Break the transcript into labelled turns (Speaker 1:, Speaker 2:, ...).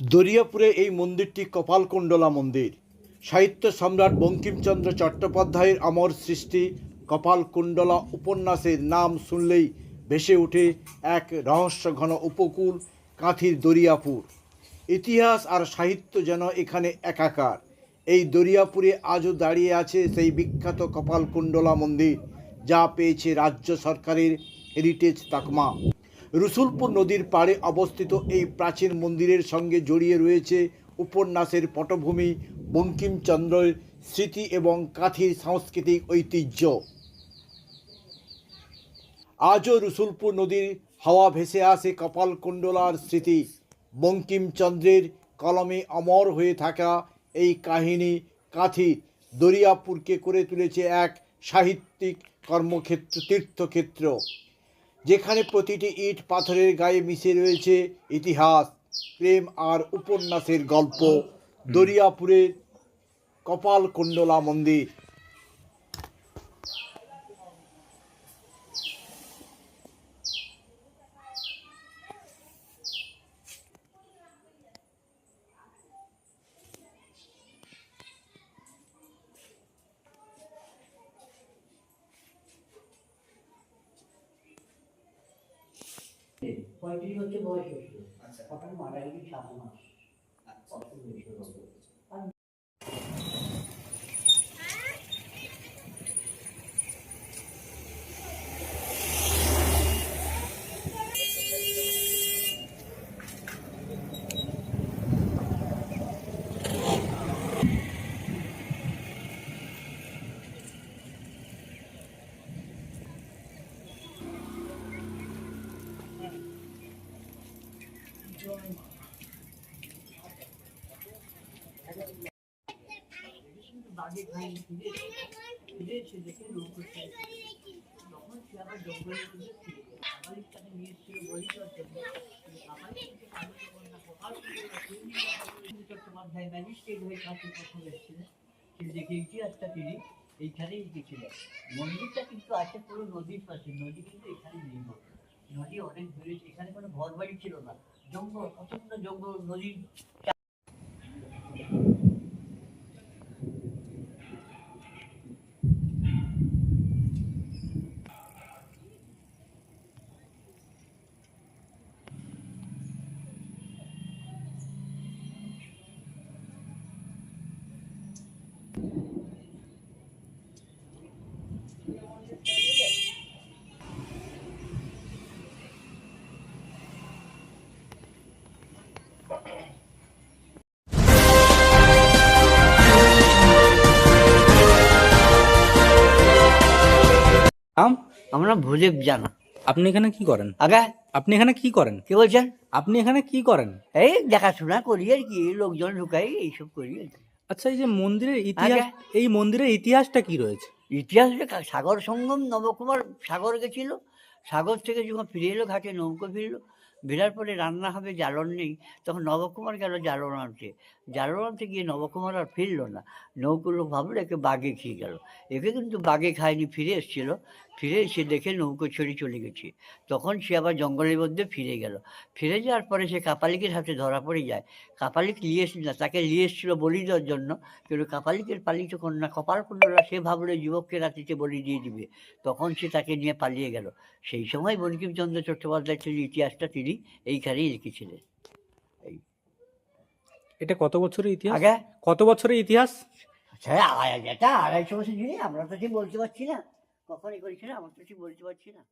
Speaker 1: দরিয়াপুরে এই মন্দিরটি কপালকুণ্ডলা মন্দির। সাহিত্য সম্রাট বঙ্কিমচন্দ্র চট্টোপাধ্যায়ের অমর সৃষ্টি কপালকুণ্ডলা উপন্যাসের নাম শুনলেই ভেসে ওঠে এক রহস্য ঘন উপকূল কাঁথির দরিয়াপুর। ইতিহাস আর সাহিত্য যেন এখানে একাকার। এই দরিয়াপুরে আজও দাঁড়িয়ে আছে সেই বিখ্যাত কপালকুণ্ডলা মন্দির, যা পেয়েছে রাজ্য সরকারের হেরিটেজ তাকমা। রসুলপুর নদীর পাড়ে অবস্থিত এই প্রাচীন মন্দিরের সঙ্গে জড়িয়ে রয়েছে উপন্যাসের পটভূমি, বঙ্কিমচন্দ্রের স্মৃতি এবং কাঁথির সাংস্কৃতিক ঐতিহ্য। আজও রসুলপুর নদীর হাওয়া ভেসে আসে কপালকুণ্ডলার স্মৃতি। বঙ্কিমচন্দ্রের কলমে অমর হয়ে থাকা এই কাহিনী কাঁথি দরিয়াপুরকে করে তুলেছে এক সাহিত্যিক কর্মক্ষেত্র, তীর্থক্ষেত্র। যেখানে প্রতিটি ইট পাথরের গায়ে মিশে রয়েছে ইতিহাস প্রেম আর উপন্যাসের গল্প। দরিয়াপুরের কপালকুণ্ডলা মন্দির।
Speaker 2: পঁয়ত্রিশ বছর বয়স হয়েছিল। তখন মারা গেছে সাত মাস। অসুখ হয়েছিল? তিনি এইখানেই মন্দিরটা কিন্তু আছে পুরো নদীর পাশে, নদী কিন্তু এখানে নেই। নদী অনেক দূরে, এখানে কোনো ঘর বাড়ি ছিল না। জঙ্গল প্রচণ্ড জঙ্গল নদীর
Speaker 3: নাম
Speaker 2: আমরা ভুলে জানা।
Speaker 3: আপনি এখানে কি করেন?
Speaker 2: আগে?
Speaker 3: আপনি এখানে কি করেন?
Speaker 2: কি বলছেন?
Speaker 3: আপনি এখানে কি করেন?
Speaker 2: এই দেখাশোনা করি আর কি লোকজন ঢুকাই এইসব করি আর কি।
Speaker 3: আচ্ছা এই যে মন্দিরের ইতিহাস এই মন্দিরের ইতিহাসটা কি রয়েছে?
Speaker 2: ইতিহাস যে সাগর সঙ্গম নবকুমার সাগর গেছিল। সাগর থেকে যখন ফিরে এলো ঘাটে নৌকো ফিরলো। বেরার পরে রান্না হবে জ্বালন নেই, তখন নবকুমার গেল জ্বালন আনতে জ্বালন আনতে গিয়ে নবকুমার আর ফিরল না। নৌকো ভাবলো একে বাঘে খেয়ে গেল। একে কিন্তু বাঘে খায়নি, ফিরে এসেছিল। ফিরে এসে দেখে নৌকো ছেড়ে চলে গেছে। তখন সে আবার জঙ্গলের মধ্যে ফিরে গেল। ফিরে যাওয়ার পরে সে কাপালিকের হাতে ধরা পড়ে যায়। কাপালিক নিয়ে এসেছিল না, তাকে নিয়ে এসেছিল বলি দেওয়ার জন্য। কিন্তু কাপালিকের পালিত কন্যা কপাল কুণ্ডলা, সে ভাবলো যুবককে রাত্রিতে বলি দিয়ে দিবে। তখন সে তাকে নিয়ে পালিয়ে গেল। সেই সময় বঙ্কিমচন্দ্র চট্টোপাধ্যায় তিনি ইতিহাসটা তিনি এইখানেই লিখেছিলেন
Speaker 3: এটা কত বছরের ইতিহাস?
Speaker 2: আগে?
Speaker 3: কত বছরের ইতিহাস?
Speaker 2: আচ্ছা এটা আড়াইশো বছর জিনিস আমরা তো ঠিক বলতে পারছি না। কখনই এ আমরা তো ঠিক বলতে পারছি না।